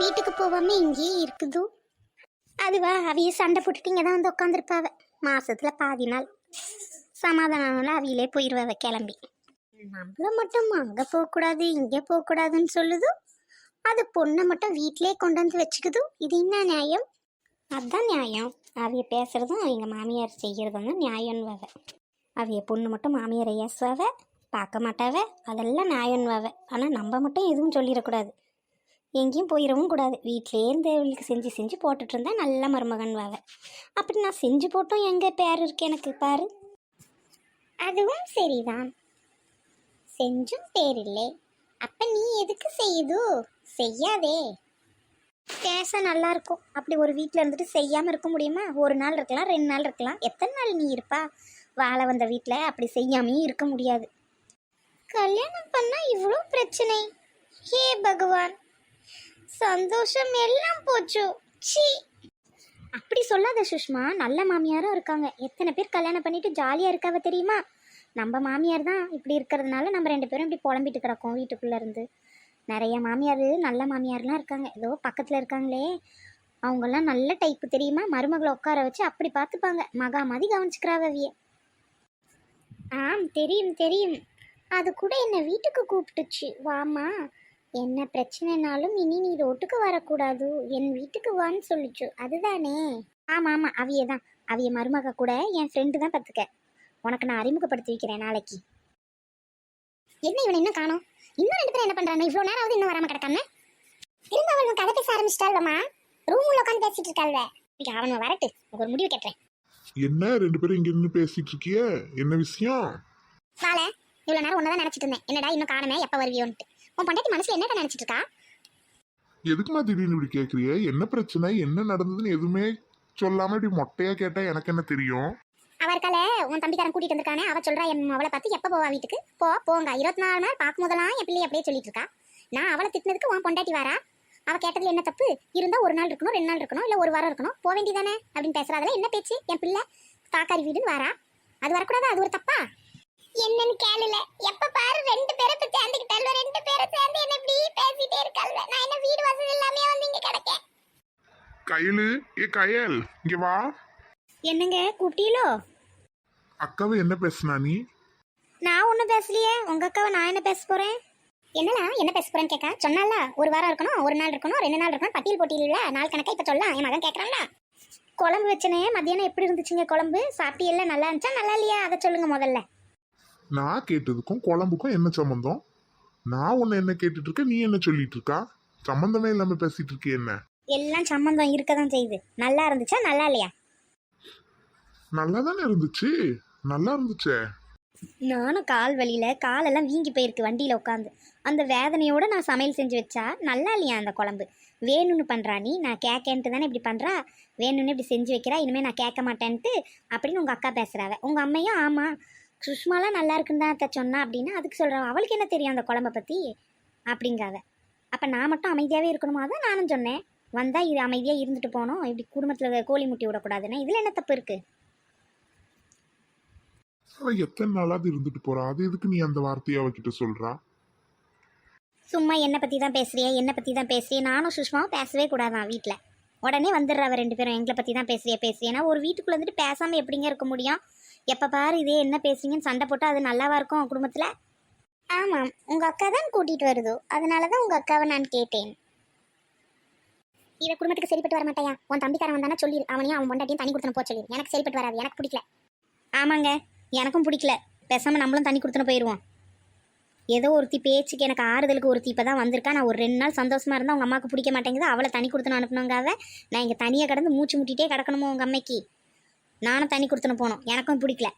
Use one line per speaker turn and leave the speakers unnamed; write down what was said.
வீட்டுக்கு போகாம இங்கேயே இருக்குதோ? அதுவா அவையே சண்டை போட்டுட்டு இங்கே தான் வந்து உட்காந்துருப்பாவ மாசத்துல பாதி நாள். சமாதானம் அவையிலே போயிடுவாவ கிளம்பி. நம்மள மட்டும் அங்கே போகக்கூடாது இங்கே போகக்கூடாதுன்னு சொல்லுதோ? அது பொண்ணை மட்டும் வீட்டிலே கொண்டு வந்து வச்சுக்குதோ? இது என்ன நியாயம்? அதுதான் நியாயம். அவைய பேசுறதும் அவங்க மாமியார் செய்யறதும் தான் நியாயம்வாவ அவைய பொண்ணு மட்டும் மாமியாரை ஏசுவாவ பார்க்க மாட்டாவ அதெல்லாம் நியாயம்வாவ ஆனால் நம்ம மட்டும் எதுவும் சொல்லிடக்கூடாது. எங்கேயும் போயிடவும் கூடாது. வீட்டிலே இருந்து அவளுக்கு செஞ்சு செஞ்சு போட்டுட்டு இருந்தா நல்ல மருமகன் வாவ அப்படி நான் செஞ்சு போட்டோம். எங்கே பேர் இருக்கு எனக்கு பாரு. அதுவும் சரிதான். செஞ்சும் பேரில்லை. அப்ப நீ எதுக்கு செய்யுது? செய்யாதே. பேச நல்லா இருக்கும். அப்படி ஒரு வீட்டில் இருந்துட்டு செய்யாமல் இருக்க முடியுமா? ஒரு நாள் இருக்கலாம் ரெண்டு நாள் இருக்கலாம். எத்தனை நாள் நீ இருப்பா? வாழ வந்த வீட்டில் அப்படி செய்யாமையும் இருக்க முடியாது. கல்யாணம் பண்ணா இவ்வளோ பிரச்சனை. ஹே பகவான். சந்தோஷம் எல்லாம் போச்சு. சி அப்படி சொல்லாத சுஷ்மா நல்ல மாமியாரும் இருக்காங்க. எத்தனை பேர் கல்யாணம் பண்ணிட்டு ஜாலியாக இருக்காவ தெரியுமா? நம்ம மாமியார் தான் இப்படி இருக்கிறதுனால நம்ம ரெண்டு பேரும் இப்படி புலம்பிட்டு கிடக்கோம் வீட்டுக்குள்ளே இருந்து. நிறைய மாமியார் நல்ல மாமியார்லாம் இருக்காங்க. ஏதோ பக்கத்தில் இருக்காங்களே. அவங்கெல்லாம் நல்ல டைப்பு தெரியுமா? மருமகளை உட்கார வச்சு அப்படி பார்த்துப்பாங்க. மகா மாதிரி கவனிச்சுக்கிறாவிய ஆம் தெரியும் தெரியும். அது கூட என்னை வீட்டுக்கு கூப்பிட்டுச்சு. வாமா என்ன பிரச்சனைனாலும் இனி நீ ரோட்டுக்கு வரக்கூடாது. என் வீட்டுக்கு வான்னு சொல்லிச்சு. அதுதானே? ஆமாம் ஆமாம் அவிய தான் அவிய மருமக கூட என் ஃப்ரெண்டு தான் பார்த்துக்க உனக்கு நான் அறிமுகப்படுத்தி வைக்கிறேன் நாளைக்கு. என்ன இவனை இன்னும் காணோம்? இன்னும் ரெண்டு பேரும் என்ன பண்றாங்க? இவ்வளோ நேரம் ஆகுது இன்னும் வராம கிடக்காம? திரும்ப அவள் கதை பேச ஆரம்பிச்சிட்டாள்வமா ரூம் உள்ள உட்காந்து பேசிட்டு இருக்காள்வ. இன்னைக்கு அவன் வரட்டு. உனக்கு ஒரு முடிவு கேட்டுறேன்
என்ன? ரெண்டு பேரும் இங்க நின்று பேசிட்டு இருக்கிய? என்ன விஷயம்?
வாழ இவ்வளோ நேரம் ஒன்னதான் நினைச்சிட்டு இருந்தேன். என்னடா இன்னும் காணுமே? எப்போ வருவியோன்ட்டு. உன் பொண்டாட்டி மனசுல என்னடா நினைச்சிட்டு இருக்கா?
எதுக்குமா திடீர்னு இப்படி கேக்குறிய? என்ன பிரச்சனை? என்ன நடந்ததுன்னு எதுவுமே சொல்லாம இப்படி மொட்டையா கேட்டா எனக்கு என்ன தெரியும்?
அவ இருக்கால உன் தம்பிக்காரன் கூட்டிட்டு வந்திருக்கானே அவ சொல்றா என் அவளை பார்த்து எப்போ போவா வீட்டுக்கு? போ போங்க. இருபத்தி நாலு நாள் பார்க்கும் போதெல்லாம் என் பிள்ளை அப்படியே சொல்லிட்டு இருக்கா. நான் அவளை திட்டினதுக்கு உன் பொண்டாட்டி வரா? அவ கேட்டதுல என்ன தப்பு? இருந்தா ஒரு நாள் இருக்கணும் ரெண்டு நாள் இருக்கணும் இல்ல ஒரு வாரம் இருக்கணும்? போக வேண்டியதானே அப்படின்னு பேசுறாதுல என்ன பேச்சு? என் பிள்ளை காக்காரி வீடுன்னு வரா? அது வரக்கூடாது? அது ஒரு தப்பா? என்னன்னு கேளல. எப்ப பாரு ரெண்டு பேரை பத்தி சேர்ந்துக்கிட்டால ரெண்டு பேரை சேர்ந்து என்ன இப்படி பேசிட்டே இருக்காள் நான் என்ன வீடு வசதி எல்லாமே வந்து இங்க கிடக்கேன்?
கயலு ஏ கயல் இங்க வா.
என்னங்க கூப்பிட்டீங்களோ?
அக்காவை என்ன பேசுனா நீ?
நான் ஒன்றும் பேசலையே. உங்க அக்காவை நான் என்ன பேச போறேன்? என்னடா என்ன பேச போறேன்னு கேட்க சொன்னால ஒரு வாரம் இருக்கணும் ஒரு நாள் இருக்கணும் ரெண்டு நாள் இருக்கணும் பட்டியல் போட்டியில் நாள் கணக்கா இப்ப சொல்லலாம் என் மகன் கேட்கறான்ல குழம்பு வச்சனே மத்தியானம் எப்படி இருந்துச்சுங்க குழம்பு? சாப்பிட்டியல்ல நல்லா இருந்துச்சா நல்லா இல்லையா? அதை சொல்லுங்க முதல்ல.
நான் கேட்டதுக்கும் குழம்புக்கும் என்ன சம்மந்தம் நான் உன்னை என்ன கேட்டுட்டு இருக்க நீ என்ன சொல்லிட்டு இருக்கா சம்மந்தமே இல்லாம பேசிட்டு இருக்கிய என்ன?
எல்லாம் சம்மந்தம் இருக்க தான் செய்யுது. நல்லா இருந்துச்சா நல்லா இல்லையா?
நல்லா தானே இருந்துச்சு. நல்லா இருந்துச்சே.
நானும் கால் வலியில காலெல்லாம் வீங்கி போயிருக்கு வண்டியில உட்காந்து அந்த வேதனையோட நான் சமையல் செஞ்சு வச்சா நல்லா இல்லையா அந்த குழம்பு? வேணும்னு பண்றா நீ நான் கேட்கன்ட்டு தானே இப்படி பண்றா? வேணும்னு இப்படி செஞ்சு வைக்கிறா இனிமே நான் கேட்க மாட்டேன்ட்டு அப்படின்னு உங்க அக்கா பேசுறாவ. உங்க அம்மையும் ஆமா சுஷ்மாலாம் நல்லா இருக்குன்னு தான் அத்தை சொன்னா அப்படின்னா அதுக்கு சொல்றா அவளுக்கு என்ன தெரியும் அந்த குழம்ப பத்தி? அப்படிங்காவ அப்ப நான் மட்டும் அமைதியாவே இருக்கணுமா? தான் நானும் சொன்னேன். வந்தா இது அமைதியா இருந்துட்டு போனோம் இப்படி குடும்பத்துல கோழி முட்டி விடக்கூடாதுன்னா. இதுல என்ன தப்பு இருக்கு?
அவ எத்தனை நாளாவது இருந்துட்டு போறா? அது எதுக்கு நீ அந்த வார்த்தையை அவகிட்ட சொல்றா?
சும்மா என்னை பற்றி தான் பேசுறியா? என்னை பற்றி தான் பேசுறியா? நானும் சுஷ்மாவும் பேசவே கூடாதான் வீட்டில் உடனே வந்துடுறவ ரெண்டு பேரும். எங்களை பற்றி தான் பேசுறியா? பேசுறியா? ஒரு வீட்டுக்குள்ளே வந்துட்டு பேசாமல் எப்படிங்க இருக்க முடியும்? எப்போ பாரு இதே என்ன பேசுறீங்கன்னு சண்டை போட்டு அது நல்லாவா இருக்கும் குடும்பத்தில்? ஆமாம். உங்கள் அக்கா தான் கூட்டிகிட்டு வருதோ? அதனால தான் உங்கள் அக்காவை நான் கேட்டேன். இதை குடும்பத்துக்கு சரிப்பட்டு வர மாட்டாயா? உன் தம்பிக்காரன் வந்தானா சொல்லி அவனையும் அவன் பொண்டாட்டியும் தண்ணி கொடுத்துன போ சொல்லி எனக்கு சரிப்பட்டு வராது. எனக்கு பிடிக்கல. ஆமாங்க. எனக்கும் பிடிக்கல. பேசாமல் நம்மளும் தண்ணி கொடுத்துன்னு போயிடுவோம் ஏதோ ஒருத்தி பேச்சுக்கு எனக்கு ஆறுதலுக்கு ஒருத்தி இப்போ தான் வந்திருக்கா. நான் ஒரு ரெண்டு நாள் சந்தோஷமா இருந்தால் உங்கள் அம்மாவுக்கு பிடிக்க மாட்டேங்குது. அவளை தண்ணி கொடுத்துன்னு அனுப்பணுங்காவ நான் இங்கே தனியாக கிடந்து மூச்சு முட்டிகிட்டே கிடக்கணுமோ உங்கள் அம்மைக்கு? நானும் தண்ணி கொடுத்துன்னு போனோம். எனக்கும் பிடிக்கல.